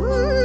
mm-hmm.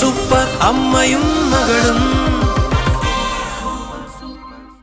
Super அம்மையும் மகளும்.